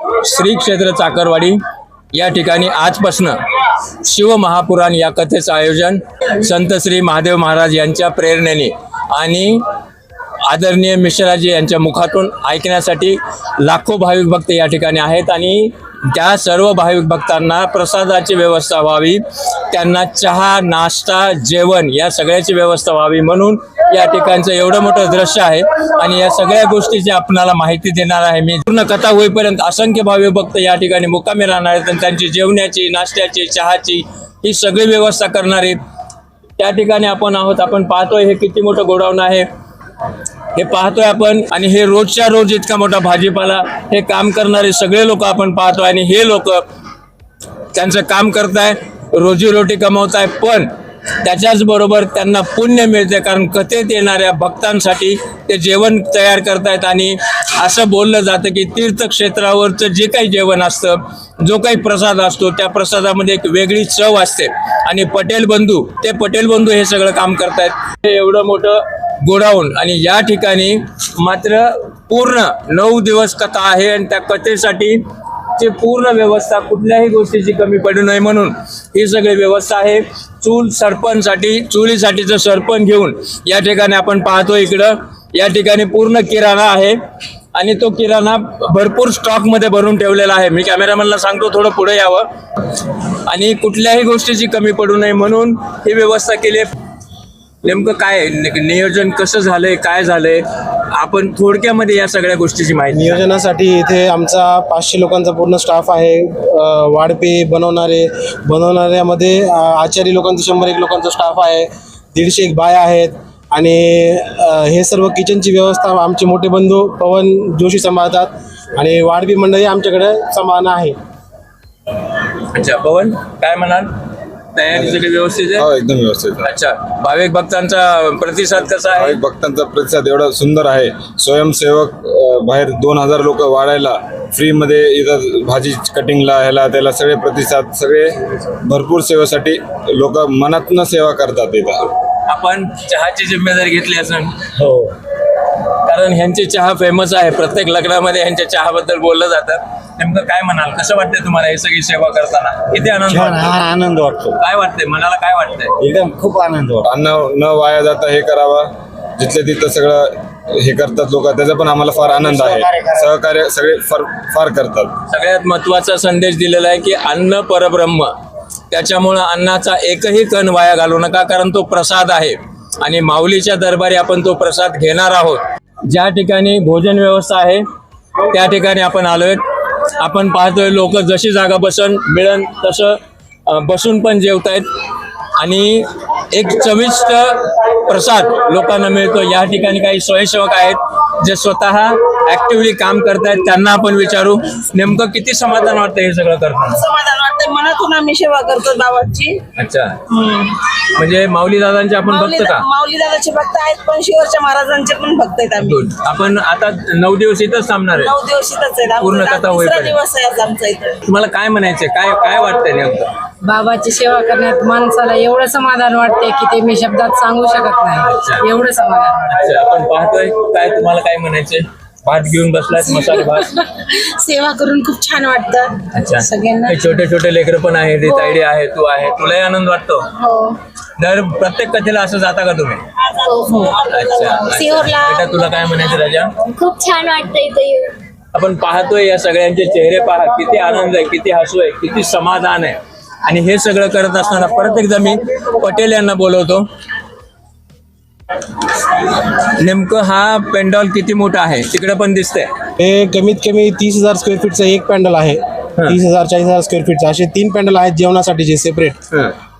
श्री क्षेत्र चाकरवाडी या ठिकाणी आजपासनं शिवमहापुराण या कथेचं आयोजन संत श्री महादेव महाराज यांच्या प्रेरणेने आणि आदरणीय मिश्राजी यांच्या मुखातून ऐकण्यासाठी लाखो भाविक भक्त या ठिकाणी आहेत आणि त्या सर्व भाविक भक्तांना प्रसादाची व्यवस्था व्हावी त्यांना चहा नाश्ता जेवण या सगळ्याची व्यवस्था व्हावी म्हणून या ठिकाणचं एवढं मोठं दृश्य आहे. आणि या सगळ्या गोष्टीची आपणाला माहिती देणार आहे मी पूर्ण कथा होईपर्यंत असंख्य भाविक भक्त या ठिकाणी मुक्कामी राहणार आहेत. आणि त्यांची जेवण्याची नाश्त्याची चहाची ही सगळी व्यवस्था करणार आहेत. त्या ठिकाणी आपण आहोत आपण पाहतोय हे किती मोठं गोडाऊन आहे. हे पाहतोय आपण आणि हे रोजच्या रोज इतका मोठा भाजीपाला हे काम करणारे सगळे लोक आपण पाहतोय आणि हे लोक त्यांचं काम करताय रोजीरोटी कमवताय पण त्याच्याच बरोबर त्यांना पुण्य मिळते कारण कथेत येणाऱ्या भक्तांसाठी ते जेवण तयार करतायत आणि असं बोललं जातं की तीर्थक्षेत्रावरचं जे काही जेवण असतं जो काही प्रसाद असतो त्या प्रसादामध्ये एक वेगळी चव असते. आणि पटेल बंधू ते पटेल बंधू हे सगळं काम करतायत. हे एवढं मोठं गोडाऊन. आणि या ठिकाणी मात्र पूर्ण नऊ दिवस कथा आहे आणि त्या कथेसाठी ची पूर्ण व्यवस्था कुठल्याही गोष्टीची कमी पडू नये म्हणून ही सगळी व्यवस्था आहे. चूल सरपणसाठी चुलीसाठीचं सरपण घेऊन या ठिकाणी आपण पाहतो इकडं. या ठिकाणी पूर्ण किराणा आहे आणि तो किराणा भरपूर स्टॉकमध्ये भरून ठेवलेला आहे. मी कॅमेरामॅनला सांगतो थोडं पुढे यावं. आणि कुठल्याही गोष्टीची कमी पडू नये म्हणून ही व्यवस्था केली आहे. नेमकं काय नियोजन कसं झालंय? काय झालंय? आपण थोडक्यामध्ये या सगळ्या गोष्टीची माहिती. नियोजनासाठी इथे आमचा पाचशे लोकांचा पूर्ण स्टाफ आहे. वाढपे बनवणारे बनवणाऱ्यामध्ये आचारी लोकांचा शंभर एक लोकांचा स्टाफ आहे. दीडशे एक बाया आहेत. आणि हे सर्व किचनची व्यवस्था आमचे मोठे बंधू पवन जोशी सांभाळतात. आणि वाढपी मंडळी आमच्याकडे समान आहे. अच्छा पवन काय म्हणाल? तयारी सगळी व्यवस्थित हो आहे एकदम व्यवस्थित आहे. अच्छा. भाविक भक्तांचा प्रतिसाद कसा आहे? भाविक भक्तांचा प्रतिसाद एवढा सुंदर आहे. स्वयंसेवक अं, बाहेर दोन हजार लोक वाढायला फ्रीमध्ये इथं भाजी कटिंगला ह्याला त्याला सगळे प्रतिसाद सगळे भरपूर सेवेसाठी लोक मनातनं सेवा करतात इथं. आपण चहाची जिम्मेदारी घेतली असं हो. कारण ह्यांची चहा फेमस आहे. प्रत्येक लग्नामध्ये ह्यांच्या चहाबद्दल बोललं जातं. नेमकं काय म्हणाल? कसं वाटतंय तुम्हाला ही सगळी सेवा करताना? किती आनंद छान वाटतो? हा आनंद वाटतो. काय वाटतंय? मनाला काय वाटतंय? एकदम खूप आनंद वाटतो. अन्न न वाया जाता हे करावा. जिथल्या तिथं सगळं हे करतात लोक त्याचा पण आम्हाला फार आनंद आहे. सहकार्य सगळे फार फार करतात. सगळ्यात महत्त्वाचा संदेश दिलेला आहे की अन्न परब्रह्म. त्याच्यामुळं अन्नाचा एकही कण वाया घालू नका कारण तो प्रसाद आहे. आणि माऊलीच्या दरबारी आपण तो प्रसाद घेणार आहोत. ज्या ठिकाणी भोजन व्यवस्था आहे त्या ठिकाणी आपण आलोय. आपण पाहतोय लोक जशी जागा बसन मिळन तसं बसून पण जेवतायत. आणि एक चविष्ट प्रसाद लोकांना मिळतो. या ठिकाणी काही स्वयंसेवक आहेत जे स्वतः ऍक्टिव्हली काम करतायत. त्यांना आपण विचारू. नेमकं किती समाधान वाटतं हे सगळं करताना? समाधान मनातून आम्ही सेवा करतो बाबाची अच्छा. म्हणजे माऊली दादांचे आपण भक्त का? माऊली दादाचे भक्त आहेत पण शिवरच्या महाराजांचे पण भक्त आहेत आम्ही. Good. आपण आता नऊ दिवस इथंच थांबणार आहे. नऊ दिवस इथंच आहेत आमचं. पूर्ण कथा तिसरा. दिवस आहे आज आमचा इथं. तुम्हाला काय म्हणायचंय? काय काय वाटतंय नेमकं? बाबाची सेवा करण्यात माणसाला एवढं समाधान वाटते की ते मी शब्दात सांगू शकत नाही. एवढं समाधान वाटते अच्छा. आपण पाहतोय. काय तुम्हाला काय म्हणायचंय? भात घेऊन बसलायत मसाले भात? सेवा करून खूप छान वाटतं. अच्छा. सगळ्यांना. हे छोटे छोटे लेकरं पण आहे ती तायडी आहे तू आहे तुलाही आनंद वाटतो? हो. दर प्रत्येक कथेला असं जाता का तुम्ही? अच्छा सिहोरला. बेटा तुला काय म्हणायचं राजा? खूप छान वाटतं इथं येऊन. आपण पाहतोय या सगळ्यांचे चेहरे पहा किती आनंद आहे किती हसू आहे किती समाधान आहे. आणि हे सगळं करत असताना परत एकदा मी पटेल यांना बोलवतो. नेमकं हा पेंडॉल किती मोठा आहे? तिकडे पण दिसतंय. हे कमीत कमी तीस हजार स्क्वेअर फीटचं एक पॅन्डल आहे. तीस हजार चाळीस हजार स्क्वेअर फीटचं असे तीन पॅन्डल आहेत जेवणासाठीचे सेपरेट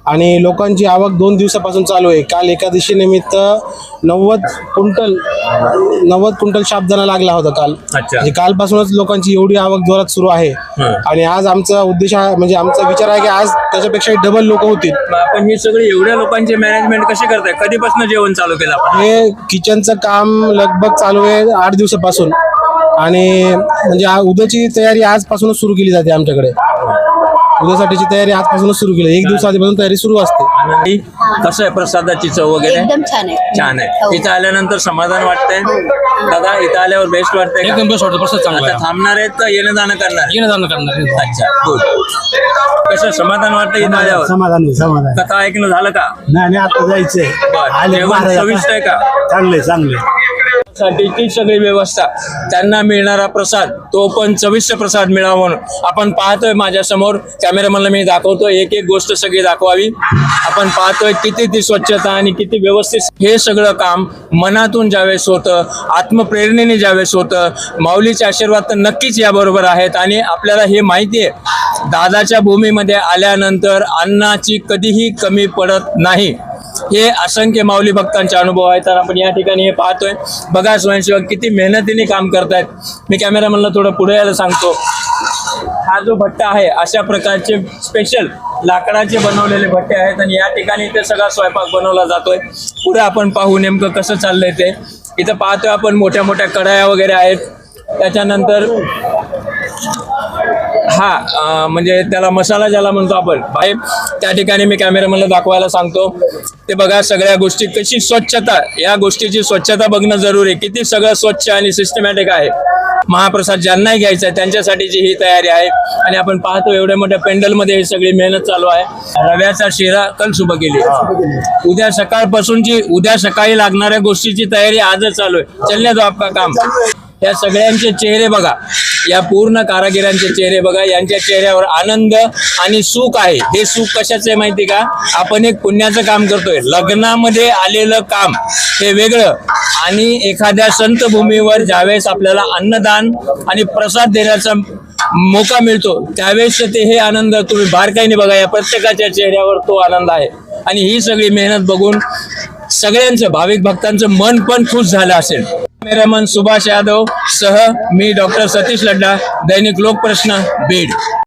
आणि लोकांची आवक दोन दिवसापासून चालू आहे. काल एकादशी निमित्त नव्वद क्विंटल नव्वद क्विंटल शाबदाना लागला होता काल. म्हणजे कालपासूनच लोकांची एवढी आवक जोरात सुरू आहे. आणि आज आमचा उद्देश आहे म्हणजे आमचा विचार आहे की आज त्याच्यापेक्षा डबल लोक होतील. आपण ही सगळी एवढ्या लोकांची मॅनेजमेंट कशी करताय? कधीपासून जेवण चालू केलं आपण? हे किचनचं काम लगभग चालू आहे आठ दिवसापासून. आणि म्हणजे उद्याची तयारी आजपासूनच सुरू केली जाते आमच्याकडे. उद्यासाठीची तयारी आजपासूनच सुरू केली. एक दिवस आधीपासून तयारी सुरू असते. आनंदी? कसं आहे प्रसादाची चव वगैरे? एकदम छान आहे. छान आहे. हो. इथं आल्यानंतर समाधान वाटतंय? दादा इथं आल्यावर बेस्ट वाटतंय का? एकदम बेस्ट वाटतं प्रसाद चांगला आता आहे. थांबणार आहेत का? येणं जाणं करणार येणं जाणं करणार अच्छा गुड कसं समाधान वाटतं इथं आल्यावर? समाधान आहे समाधान कथा ऐकणं झालं का? नाही नाही आता जायचंय. बरं. जेवण महाराज. चविष्ट आहे का? चांगले चांगले साठीची सगळी व्यवस्था त्यांना मिळणारा प्रसाद तो पण चविष्ट प्रसाद मिळावा म्हणून. आपण पाहतोय माझ्यासमोर कॅमेरामॅनला मी दाखवतोय एक एक गोष्ट सगळी दाखवावी. आपण पाहतोय किती ती स्वच्छता आणि किती व्यवस्थित हे सगळं काम मनातून ज्यावेळेस होतं आत्मप्रेरणेने ज्यावेळेस होतं माऊलीचे आशीर्वाद तर नक्कीच याबरोबर आहेत. आणि आपल्याला हे माहिती आहे दादाच्या भूमीमध्ये आल्यानंतर अन्नाची कधीही कमी पडत नाही. हे असंख्य माऊली भक्तांचे अनुभव आहेत. तर आपण या ठिकाणी हे पाहतोय. बघा स्वयंसेवक किती मेहनतीने काम करतायत. मी कॅमेरामॅनला थोडं पुढे यायला सांगतो. हा जो भट्टा आहे अशा प्रकारचे स्पेशल लाकडाचे बनवलेले भट्टे आहेत आणि या ठिकाणी इथे सगळा स्वयंपाक बनवला जातोय. पुढे आपण पाहू नेमकं कसं चाललंय ते. इथं पाहतोय आपण मोठ्या मोठ्या कढाया वगैरे आहेत. त्याच्यानंतर हा म्हणजे त्याला मसाला ज्याला म्हणतो आपण बाहेर त्या ठिकाणी मी कॅमेरामॅनला दाखवायला सांगतो. ते बघा सगळ्या गोष्टी कशी स्वच्छता या गोष्टीची स्वच्छता बघणं जरुरी आहे. किती सगळं स्वच्छ आणि सिस्टमॅटिक आहे. महाप्रसाद ज्यांनाही घ्यायचा आहे त्यांच्यासाठीची ही तयारी आहे. आणि आपण पाहतो एवढ्या मोठ्या पेंडलमध्ये ही सगळी मेहनत चालू आहे. रव्याचा शिरा कल सुबह केली. उद्या सकाळपासूनची उद्या सकाळी लागणाऱ्या गोष्टीची तयारी आजच चालू आहे. चलने दो आपका काम. या सगळ्यांचे चेहरे बघा. या पूर्ण कारागिरांचे चेहरे बघा. यांच्या चेहऱ्यावर आनंद आणि सुख आहे. हे सुख कशाचं आहे माहिती का? आपण एक पुण्याचं काम करतोय. लग्नामध्ये आलेलं काम हे वेगळं. आणि एखाद्या संतभूमीवर ज्यावेळेस आपल्याला अन्नदान आणि प्रसाद देण्याचा मोका मिळतो त्यावेळेस ते हे आनंद तुम्ही बारकाईने बघा. या प्रत्येकाच्या चेहऱ्यावर तो आनंद आहे. आणि ही सगळी मेहनत बघून सगळ्यांचं भाविक भक्तांचं मन पण खुश झालं असेल. कॅमेरामन सुभाष यादव सह मी डॉक्टर सतीश लड्डा दैनिक लोकप्रश्न बीड।